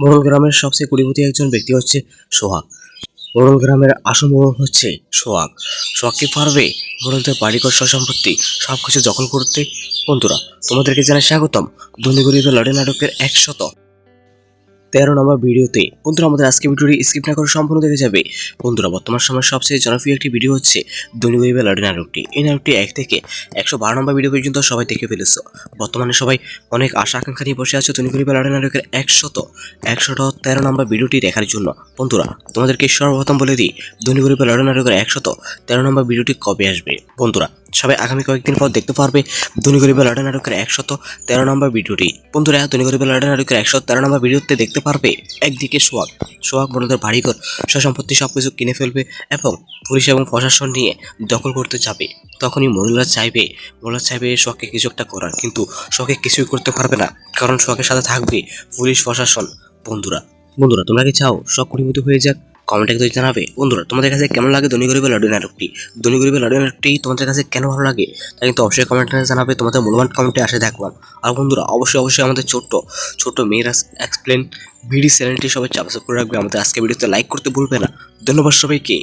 মোড়ল গ্রামের সবচেয়ে কুড়িপতি একজন ব্যক্তি হচ্ছে সোহাগ। মোড়ল গ্রামের আসল মোড়ল হচ্ছে সোহাগ। সোহাগ কি পারবে? মোড়লদের বাড়িঘর সম্পত্তি সবকিছু দখল করতে। বন্ধুরা, তোমাদেরকে জানাই স্বাগতম। ধনী লড়ে নাটকের একশত তেরো নম্বর ভিডিওতে। বন্ধুরা, আমাদের আজকে ভিডিওটি স্কিপ না করে সম্পূর্ণ দেখে যাবে। বন্ধুরা, বর্তমান সময়ের সবচেয়ে জনপ্রিয় একটি ভিডিও হচ্ছে ধনী গরিবের লড়াই নাটকটি। এই নাটকটি এক থেকে একশো বারো নম্বর ভিডিও পর্যন্ত সবাই দেখে ফেলেছ। বর্তমানে সবাই অনেক আশা আকাঙ্ক্ষা নিয়ে বসে আছে ধনী গরিবের লড়াই নাটকের একশত একশত তেরো নম্বর ভিডিওটি দেখার জন্য। বন্ধুরা, তোমাদেরকে সর্বপ্রথম বলে দিই ধনী গরিবের লড়াই নাটকের একশত তেরো নম্বর ভিডিওটি কবে আসবে? বন্ধুরা সবাই আগামী কয়েকদিন পর দেখতে পারবে ধনী গরিবের লড়াই নাটকের একশত তেরো নম্বর ভিডিওটি। বন্ধুরা, ধনী গরিবের লড়াই নাটকের একশো তেরো নম্বর ভিডিওতে দেখতে পারবে একদিকে সোহাগ। সোহাগ বড়দের বাড়িঘর সম্পত্তি সব কিছু কিনে ফেলবে এবং পুলিশ এবং প্রশাসন নিয়ে দখল করতে যাবে। তখনই মহিলা চাইবে মহিলা চাইবে শখকে কিছু একটা করার। কিন্তু শখে কিছুই করতে পারবে না, কারণ শখের সাথে থাকবে পুলিশ, প্রশাসন। বন্ধুরা বন্ধুরা, তোমরা কি চাও? শখ কুড়িপতি হয়ে যাক। কমেন্টে কিন্তু জানাবে, বন্ধুরা, তোমাদের কাছে কেমন লাগে ধনী গরিবের লড়াই নাটকটি? ধনী গরিবের লড়াই নাটকটি তোমাদের কাছে কেন ভালো লাগে? তা কিন্তু অবশ্যই কমেন্টে জানাবে, তোমাদের মূল্যবান কমেন্টে আসে দেখলাম আর বন্ধুরা, অবশ্যই অবশ্যই আমাদের ছোট্ট ছোট্ট মেয়েরা এক্সপ্লেন ভিডি চ্যানেলটি সবাই সাবস্ক্রাইব করে রাখবে। আমাদের আজকে ভিডিওতে লাইক করতে ভুলবে না। ধন্যবাদ সবাইকে।